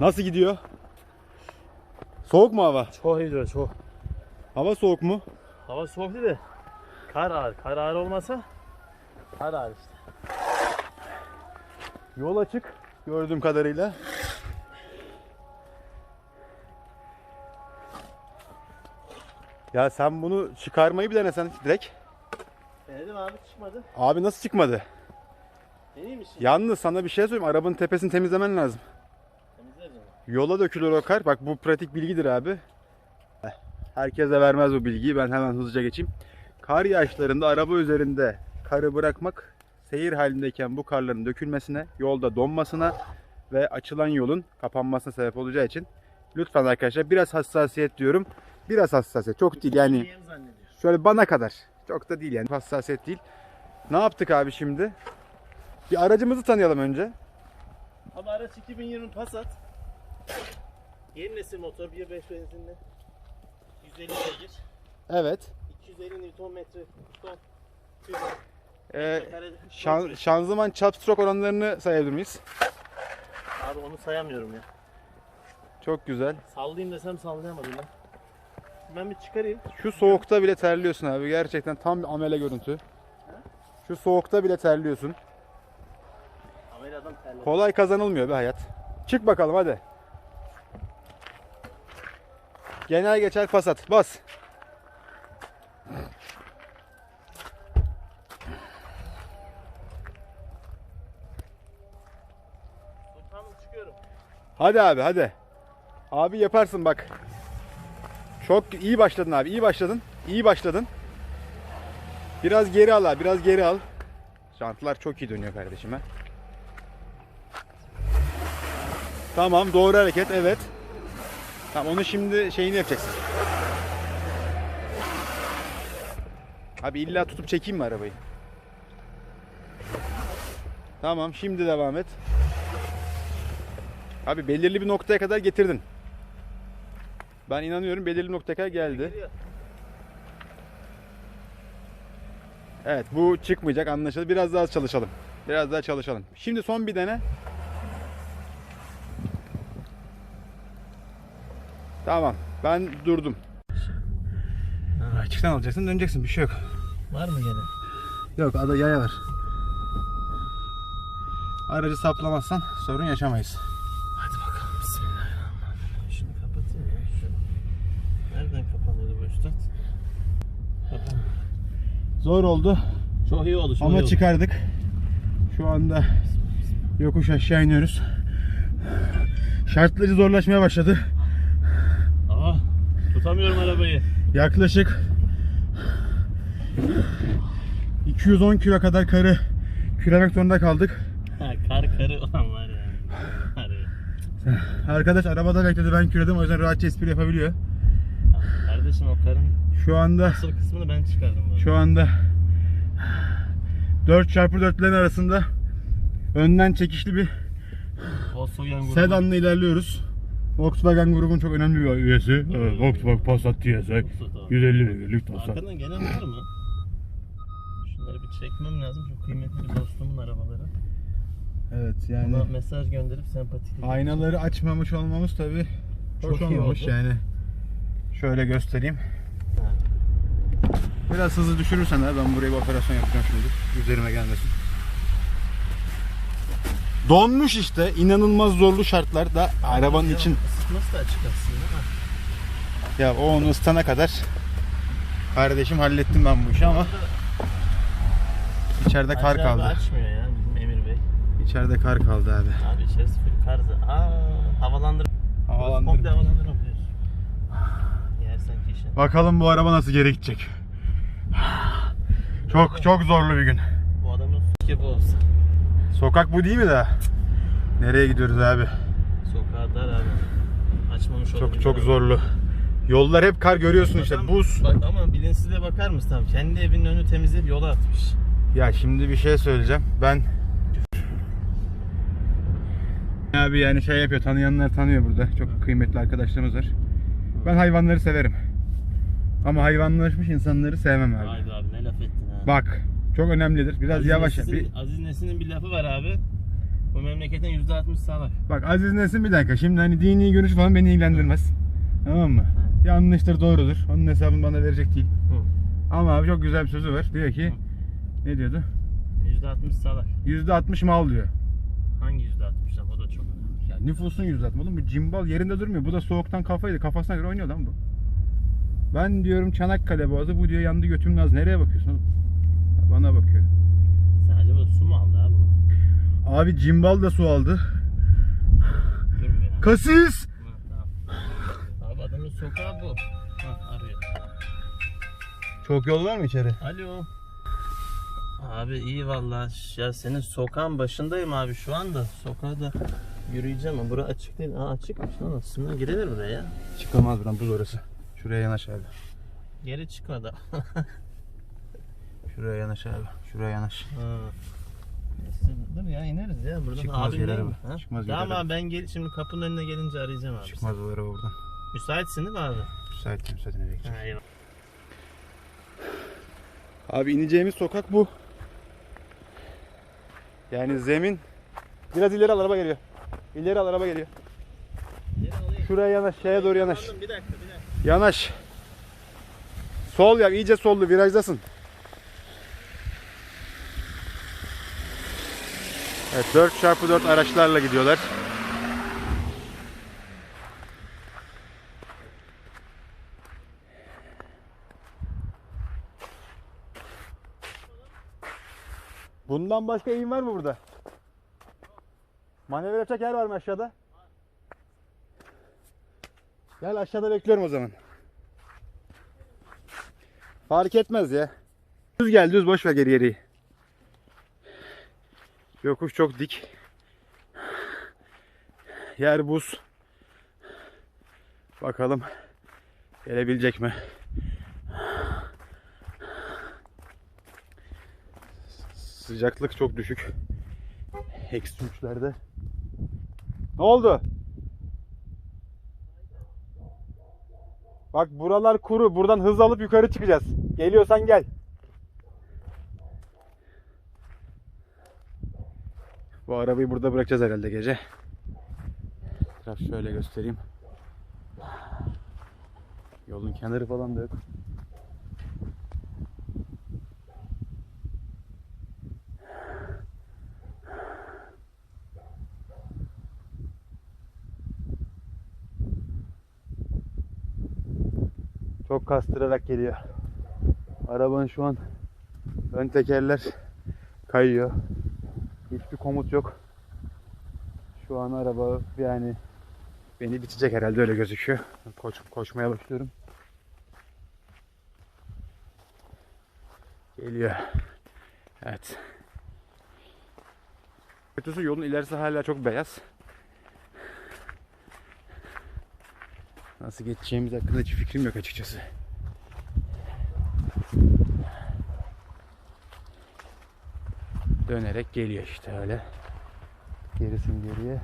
Nasıl gidiyor? Soğuk mu hava? Çok iyi diyor çok. Hava soğuk mu? Hava soğuk değil de kar ağır. Kar ağır olmasa kar ağır işte. Yol açık gördüğüm kadarıyla. Ya sen bunu çıkarmayı bir denesen direkt. Denedim abi çıkmadı. Abi nasıl çıkmadı? Deneyim şimdi? Yalnız sana bir şey söyleyeyim. Arabanın tepesini temizlemen lazım. Yola dökülür o kar. Bak bu pratik bilgidir abi. Herkese vermez bu bilgiyi. Ben hemen hızlıca geçeyim. Kar yağışlarında araba üzerinde karı bırakmak seyir halindeyken bu karların dökülmesine, yolda donmasına ve açılan yolun kapanmasına sebep olacağı için lütfen arkadaşlar biraz hassasiyet diyorum. Biraz hassasiyet. Çok değil yani. Şöyle bana kadar. Çok da değil yani. Hassasiyet değil. Ne yaptık abi şimdi? Bir aracımızı tanıyalım önce. Abi araç 2020 Passat. Yeni nesil motor 1.5 benzinli. 150 beygir. Evet. 250 Nm ton. Ee, şan, şanzıman çap stroke oranlarını sayabilir miyiz? Abi onu sayamıyorum ya. Çok güzel. Sallayayım desem sallayamadım ya. Ben bir çıkarayım. Şu soğukta bile terliyorsun abi. Gerçekten tam bir amele görüntü. Şu soğukta bile terliyorsun. Kameradan terledim. Kolay kazanılmıyor be hayat. Çık bakalım hadi. Genel geçer Passat. Bas. Hadi abi hadi. Abi yaparsın bak. Çok iyi başladın abi. iyi başladın. İyi başladın. Biraz geri al abi. Biraz geri al. Jantlar çok iyi dönüyor kardeşime. Tamam doğru hareket evet. Tamam onu şimdi şeyini yapacaksın. Abi illa tutup çekeyim mi arabayı? Tamam şimdi devam et. Abi belirli bir noktaya kadar getirdin. Ben inanıyorum belirli noktaya kadar geldi. Evet bu çıkmayacak anlaşıldı. Biraz daha çalışalım. Biraz daha çalışalım. Şimdi son bir dene. Tamam. Ben durdum. Açıktan alacaksın döneceksin bir şey yok. Var mı gene? Yok ada yaya var. Aracı saplamazsan sorun yaşamayız. Hadi bakalım bismillahirrahmanirrahim. Şunu kapatayım ya. Şu. Nereden kapanıyordu bu üstad? Kapan. Zor oldu Çok iyi oldu. Çok iyi ama oldu. çıkardık. Şu anda yokuş aşağı iniyoruz. Şartları zorlaşmaya başladı. Tutamıyorum arabayı. Yaklaşık 210 kilo kadar karı küremek zorunda kaldık. Ha, kar karı olan var ya. Var ya. Arkadaş arabada bekledi ben küredim o yüzden rahatça espri yapabiliyor. Kardeşim o karın Şu anda asıl kısmını ben çıkardım. şu anda 4x4'lerin arasında önden çekişli bir Volkswagen sedanla ilerliyoruz. Volkswagen grubun çok önemli bir üyesi. Evet, Volkswagen Passat TSI. Passat abi. 150 beygirlik Passat. Arkadan gelen var mı? Şunları bir çekmem lazım. Çok kıymetli bir dostumun arabaları. Evet yani mesaj gönderip sempatik. aynaları açmamış olmamız tabi hoş Çok iyi olmamış oldu. yani. Şöyle göstereyim. Biraz hızlı düşürürsen ha ben buraya bir operasyon yapacağım şimdi. Üzerime gelmesin. Donmuş işte. inanılmaz zorlu şartlarda arabanın için. Isıtması da açık aslında. Ya o onu ısıtana kadar kardeşim hallettim ben bu işi ama içeride kar kaldı. açmıyor ya bizim Emir Bey. İçeride kar kaldı abi. Abi içerisi full kar. Aa havalandır. Havalandır. Komple havalandırma. Yersen kişi. Bakalım bu araba nasıl geri gidecek. Çok çok zorlu bir gün. Bu adamın gibi olsa. Sokak bu değil mi daha? Nereye gidiyoruz abi? Sokağa dar abi. Açmamış Çok çok zorlu. Yollar hep kar görüyorsun işte Adam- buz. Bak ama bilinçsizliğe bakar mısın abi? Kendi evinin önünü temizleyip yola atmış. Ya şimdi bir şey söyleyeceğim. Ben abi yani şey yapıyor tanıyanlar tanıyor burada. Çok kıymetli arkadaşlarımız var. Ben hayvanları severim. Ama hayvanlaşmış insanları sevmem abi. Haydi abi ne laf ettin ha. Bak çok önemlidir. Biraz Aziz yavaş. Nesin'in- Bir- Aziz Nesin'in bir lafı var abi. Bu memleketin %60 sağlak. Bak Aziz Nesin bir dakika. Şimdi hani dini görüş falan beni ilgilendirmez. Tamam mı? Yanlıştır doğrudur. Onun hesabını bana verecek değil. Hı. Ama abi çok güzel bir sözü var. Diyor ki ne diyordu? %60 sağlak. %60 mal diyor. Hangi %60 lan? O da çok önemli. Ya nüfusun %60 oğlum bu cimbal yerinde durmuyor. Bu da soğuktan kafaydı. Kafasına göre oynuyor lan bu. Ben diyorum Çanakkale Boğazı. Bu diyor yandı götüm naz. Nereye bakıyorsun oğlum? Bana bakıyor. Sadece bu su mu aldı abi bu? Abi cimbal da su aldı. Durmuyor. Kasis! Abi adamın sokağı bu. Ha, arıyor. Çok yol var mı içeri? Alo. Abi iyi vallahi. Ya senin sokağın başındayım abi şu anda. Sokağa da yürüyeceğim ama bura açık değil. Aa açıkmış lan aslında. Girilir buraya ya. Çıkamaz buradan buz orası. Şuraya yanaş abi. Geri çıkmadı. Şuraya yanaş abi. Şuraya yanaş. Ha. Dur ya ineriz ya buradan. Çıkmaz Abim değil araba. mi? Ha? Çıkmaz Tamam abi ben gel şimdi kapının önüne gelince arayacağım abi. Çıkmaz bu araba buradan. Müsaitsin değil mi abi? Müsait gidecek? Ha, eyvallah. Abi ineceğimiz sokak bu. Yani zemin. Biraz ileri al araba geliyor. İleri al araba geliyor. Geri alayım. Şuraya yanaş, şeye doğru yanaş. Pardon, Bir dakika bir dakika. Yanaş. Sol yap, iyice sollu, virajdasın. Evet, 4x4 araçlarla gidiyorlar. Bundan başka eğim var mı burada? Manevra yapacak yer var mı aşağıda? Gel aşağıda bekliyorum o zaman. Fark etmez ya. Düz gel düz boş ver geri geri. Yokuş çok dik. Yer buz. Bakalım gelebilecek mi? Sıcaklık çok düşük. Eksi üçlerde. Ne oldu? Bak buralar kuru. Buradan hız alıp yukarı çıkacağız. Geliyorsan gel. Bu arabayı burada bırakacağız herhalde gece. Biraz şöyle göstereyim. Yolun kenarı falan da yok. Çok kastırarak geliyor. Arabanın şu an ön tekerler kayıyor. Hiçbir komut yok. Şu an araba yani beni bitecek herhalde öyle gözüküyor. Koş, koşmaya başlıyorum. Geliyor. Evet. Kötüsü yolun ilerisi hala çok beyaz. Nasıl geçeceğimiz hakkında hiç fikrim yok açıkçası. Dönerek geliyor işte öyle. Gerisin geriye.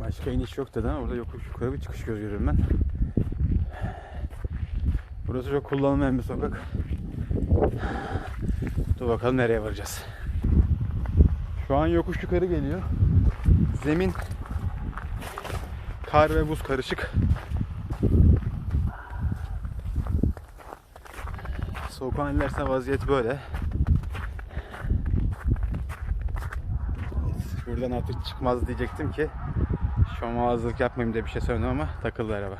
Başka iniş yok dedi ama orada yokuş yukarı bir çıkış göz görüyorum ben. Burası çok kullanılmayan bir sokak. Dur bakalım nereye varacağız. Şu an yokuş yukarı geliyor. Zemin kar ve buz karışık. Sokağın ilerse vaziyet böyle. Şuradan artık çıkmaz diyecektim ki şomazlık yapmayayım diye bir şey söyledim ama takıldı araba.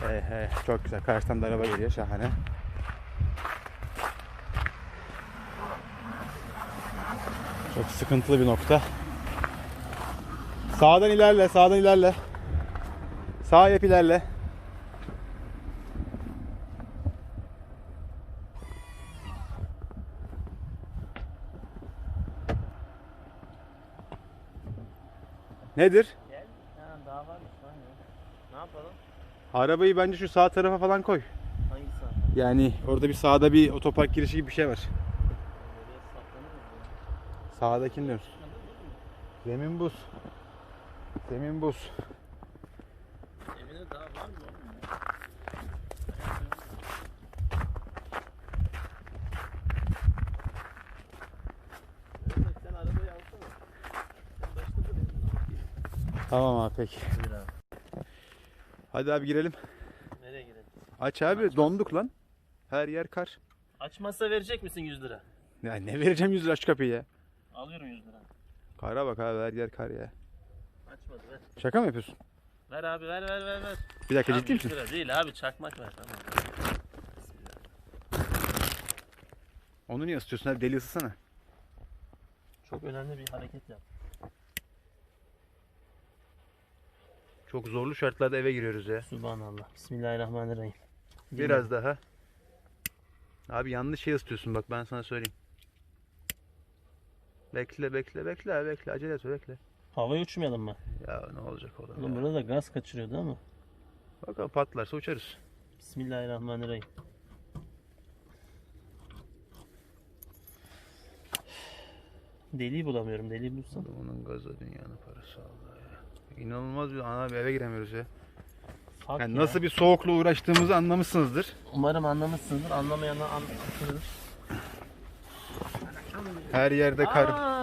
Hey hey çok güzel. Karşıdan da araba geliyor şahane. Çok sıkıntılı bir nokta. Sağdan ilerle, sağdan ilerle. Sağ yap ilerle. Nedir? Gel. Ha, daha lan ya. Ne yapalım? Arabayı bence şu sağ tarafa falan koy. Hangi saat? Yani orada bir sağda bir otopark girişi gibi bir şey var. Mı? Sağdakini diyoruz. Zemin buz. Zemin buz. Evine daha var mı oğlum? Tamam abi peki. Buyur abi. Hadi abi girelim. Nereye girelim? Aç abi donduk lan. Her yer kar. Açmazsa verecek misin 100 lira? Ya ne vereceğim 100 lira aç kapıyı ya. Alıyorum 100 lira. Kara bak abi her yer kar ya. Açmadı ver. Şaka mı yapıyorsun? Ver abi ver ver ver ver. Bir dakika Abi ciddi 100 misin? lira değil abi çakmak ver tamam. Onu niye ısıtıyorsun abi deli ısıtsana. Çok önemli bir hareket yap. Çok zorlu şartlarda eve giriyoruz ya. Subhanallah. Bismillahirrahmanirrahim. Biraz daha. Abi yanlış şey ısıtıyorsun bak ben sana söyleyeyim. Bekle bekle bekle bekle acele etme bekle. Havaya uçmayalım mı? Ya ne olacak oğlum Oğlum ya. burada da gaz kaçırıyordu ama. Bakalım patlarsa uçarız. Bismillahirrahmanirrahim. Deliği bulamıyorum. Deliği bulsam. Bunun gazı dünyanın parası Allah. İnanılmaz bir ana bir eve giremiyoruz ya. Hak Yani ya. nasıl bir soğukla uğraştığımızı anlamışsınızdır. Umarım anlamışsınızdır. Anlamayanlar anlatılır. Her yerde kar. Aa,